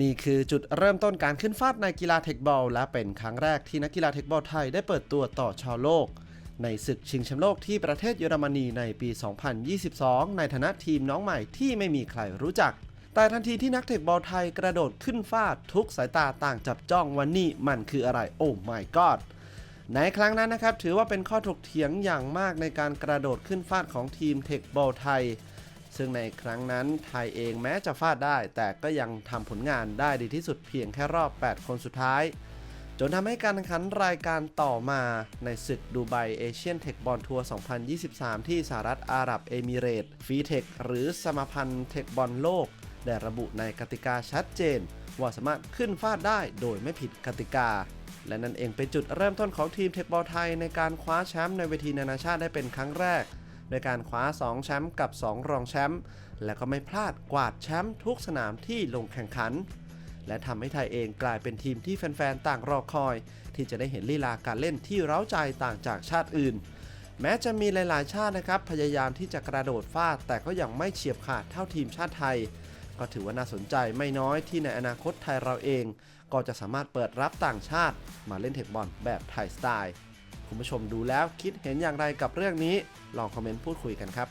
นี่คือจุดเริ่มต้นการขึ้นฟาดในกีฬาเทคบอล และเป็นครั้งแรกที่นักกีฬาเทคบอลไทยได้เปิดตัวต่อชาวโลก ในศึกชิงแชมป์โลกที่ประเทศเยอรมนีในปี 2022 ในฐานะทีมน้องใหม่ที่ไม่มีใครรู้จัก แต่ทันทีที่นักเทคบอลไทยกระโดดขึ้นฟาดทุกสายตาต่างจับจ้องวันนี้มันคืออะไรโอ้ my god ในครั้งนั้นนะครับถือว่าเป็นข้อถกเถียงอย่างมากในการกระโดดขึ้นฟาดของทีมเทคบอลไทย ซึ่งในครั้งนั้นไทยเองแม้จะฟาดได้ แต่ก็ยังทำผลงานได้ดีที่สุดเพียงแค่รอบ 8 คนสุดท้าย จนทำให้การแข่งขันรายการต่อมาในศึกดูไบเอเชียนเทคบอลทัวร์ 2023 ที่สหรัฐอาหรับเอมิเรตฟีเทคหรือสมาพันธ์เทคบอลโลก ได้ระบุในกติกาชัดเจน ว่าสามารถขึ้นฟาดได้โดยไม่ผิดกติกาและนั่นเองเป็นจุดเริ่มต้นของทีมเทคบอลไทยในการคว้าแชมป์ในเวทีนานาชาติได้เป็นครั้งแรก โดยการคว้า 2 แชมป์กับ 2 รองแชมป์และก็ไม่พลาดกวาดแชมป์ทุกสนามที่ลงแข่งขัน และทำให้ไทยเองกลายเป็นทีมที่แฟนๆ ต่างรอคอย ที่จะได้เห็นลีลาการเล่นที่เร้าใจต่างจากชาติอื่น แม้จะมีหลายๆ ชาตินะครับพยายามที่จะกระโดดฟาดแต่ก็ยังไม่เฉียบขาดเท่าทีมชาติไทยก็ถือว่าน่าสนใจไม่น้อยที่ในอนาคตไทยเราเอง ก็จะสามารถเปิดรับต่างชาติมาเล่นเทคบอลแบบไทยสไตล์ คุณผู้ชมดูแล้วคิดเห็นอย่างไรกับเรื่องนี้ ลองคอมเมนต์พูดคุยกันครับ